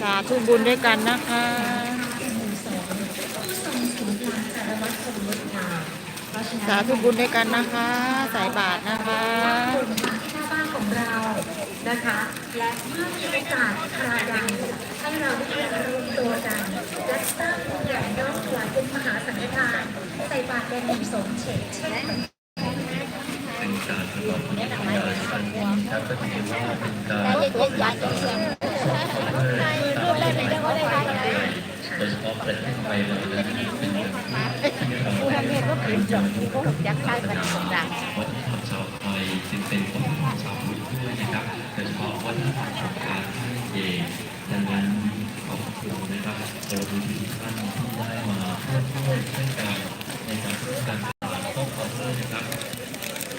สาธุบุญด้วยกันนะคะสาธุบุญด้วยกันนะคะ สายบาทนะคะบ้านของเรานะคะ และเมื่อมีโอกาสคราดังให้เราได้เรียนรู้ ตัวกันและสร้างบุญใหญ่น้อมถวายเป็นมหาสังฆทานใส่บาตรแด่หมู่สงฆ์เฉกเช่นเป็นการประกอบพิธีทำงานครั้งนี้ครับก็ถือว่าเป็นการเพื่อสร้างโดยเฉพาะประเทศไทยเรานั้นเป็นเรื่องที่เราเป็นอย่างที่พวกยักษ์ใต้กันดังวัฒนธรรมชาวไทยจึงเป็นวัฒนธรรมชาวพุทธด้วยนะครับโดยเฉพาะวัฒนธรรมของการให้เองดังนั้น ขอบคุณนะครับเราดูทุกท่านที่ได้มาร่วมด้วยช่วยกันในการร่วมกันตลาดต้องขอโทษนะครับ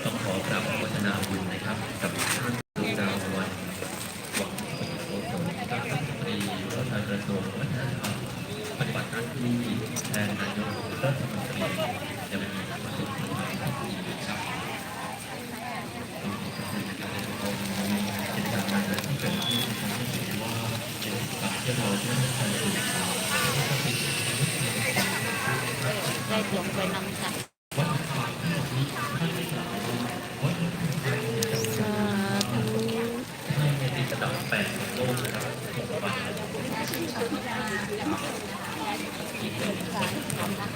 ต้องขอกราบวัฒนาบุญนะครับกับท่านดวงดาววันหวังโอโสท่านรัฐมนตรีว่าการกระทรวงวัฒนธรรมปฏิบัติหน้าที่แทนนายกรัฐมนตรี ได้ลงไปนำค่สาธุ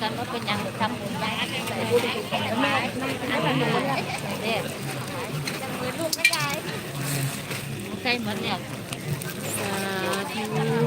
กันว่าเป็นยังทด้ใกกันไหมอันนั้เด็มือลูกไม่ได้ใช่เหมือนเนี่ยสาธุ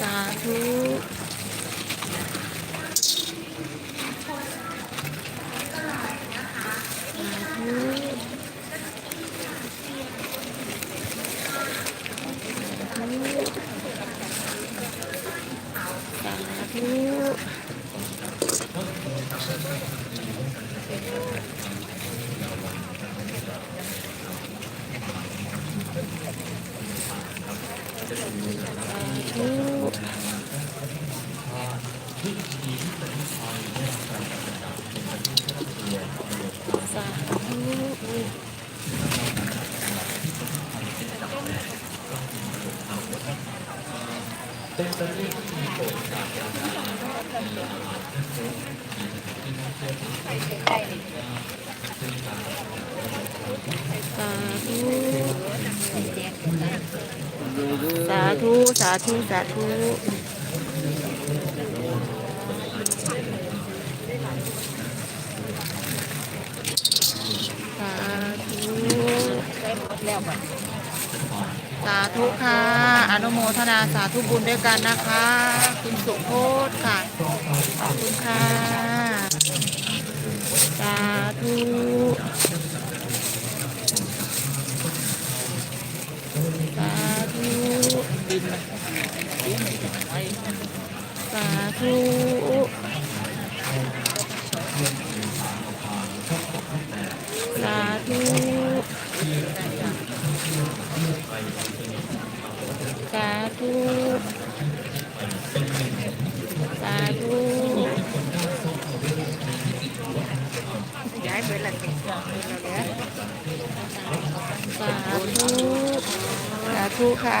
สาธุ สาธุมีโามี สาธุ สาธุ สาธุสาธุสาธุค่ะ อนุโมทนาสาธุบุญด้วยกันนะคะ คุณสุโพธค่ะ ขอบคุณค่ะ สาธุ สาธุ สาธุสาธุสาธุสาธุย้ายไปละติดสาธุสาธุค่ะ